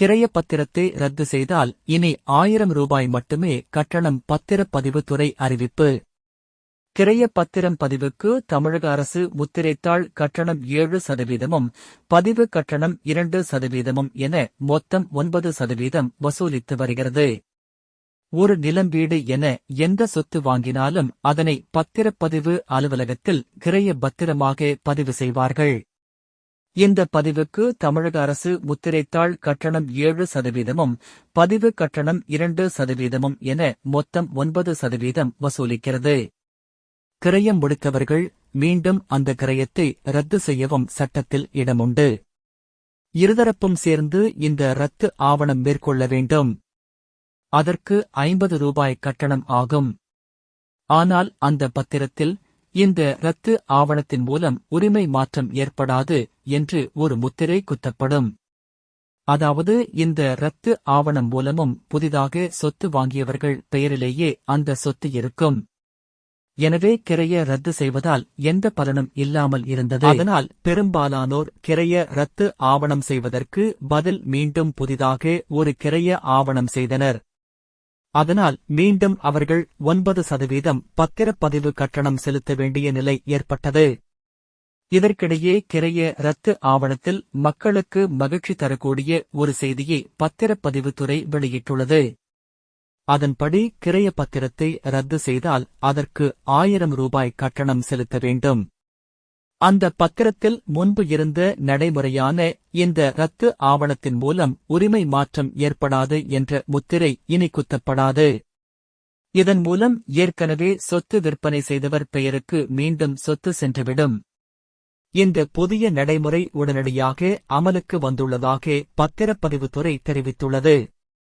கிரைய பத்திரத்தை ரத்து செய்தால் இனி ஆயிரம் ரூபாய் மட்டுமே கட்டணம் பத்திரப்பதிவு துறை அறிவிப்பு. கிரைய பத்திரம் பதிவுக்கு தமிழக அரசு முத்திரைத்தாள் கட்டணம் ஏழு சதவீதமும் பதிவு கட்டணம் இரண்டு சதவீதமும் என மொத்தம் ஒன்பது சதவீதம் வசூலித்து வருகிறது. ஒரு நிலம் வீடு என எந்த சொத்து வாங்கினாலும் அதனை பத்திரப்பதிவு அலுவலகத்தில் கிரைய பத்திரமாக பதிவு செய்வார்கள். இந்த பதிவுக்கு தமிழக அரசு முத்திரைத்தாள் கட்டணம் ஏழு சதவீதமும் பதிவு கட்டணம் இரண்டு சதவீதமும் என மொத்தம் ஒன்பது சதவீதம் வசூலிக்கிறது. கிரயம் முடித்தவர்கள் மீண்டும் அந்த கிரயத்தை ரத்து செய்யவும் சட்டத்தில் இடமுண்டு. இருதரப்பும் சேர்ந்து இந்த ரத்து ஆவணம் மேற்கொள்ள வேண்டும். அதற்கு ஐம்பது ரூபாய் கட்டணம் ஆகும். ஆனால் அந்த பத்திரத்தில் இந்த ரத்து ஆவணத்தின் மூலம் உரிமை மாற்றம் ஏற்படாது என்று ஒரு முத்திரை குத்தப்படும். அதாவது இந்த ரத்து ஆவணம் மூலமும் புதிதாக சொத்து வாங்கியவர்கள் பெயரிலேயே அந்த சொத்து இருக்கும். எனவே கிரைய ரத்து செய்வதால் எந்த பலனும் இல்லாமல் இருந்தது. அதனால் பெரும்பாலானோர் கிரைய ரத்து ஆவணம் செய்வதற்கு பதில் மீண்டும் புதிதாக ஒரு கிரைய ஆவணம் செய்தனர். அதனால் மீண்டும் அவர்கள் ஒன்பது சதவீதம் பத்திரப்பதிவு கட்டணம் செலுத்த வேண்டிய நிலை ஏற்பட்டது. இதற்கிடையே கிரைய ரத்து ஆவணத்தில் மக்களுக்கு மகிழ்ச்சி தரக்கூடிய ஒரு செய்தியை பத்திரப்பதிவுத்துறை வெளியிட்டுள்ளது. அதன்படி கிரைய பத்திரத்தை ரத்து செய்தால் அதற்கு ஆயிரம் ரூபாய் கட்டணம் செலுத்த வேண்டும். அந்த பத்திரத்தில் முன்பு இருந்த நடைமுறையான இந்த ரத்து ஆவணத்தின் மூலம் உரிமை மாற்றம் ஏற்படாது என்ற முத்திரை இனி குத்தப்படாது. இதன் மூலம் ஏற்கனவே சொத்து விற்பனை செய்தவர் பெயருக்கு மீண்டும் சொத்து சென்றுவிடும். இந்த புதிய நடைமுறை உடனடியாக அமலுக்கு வந்துள்ளதாக பத்திரப்பதிவுத்துறை தெரிவித்துள்ளது.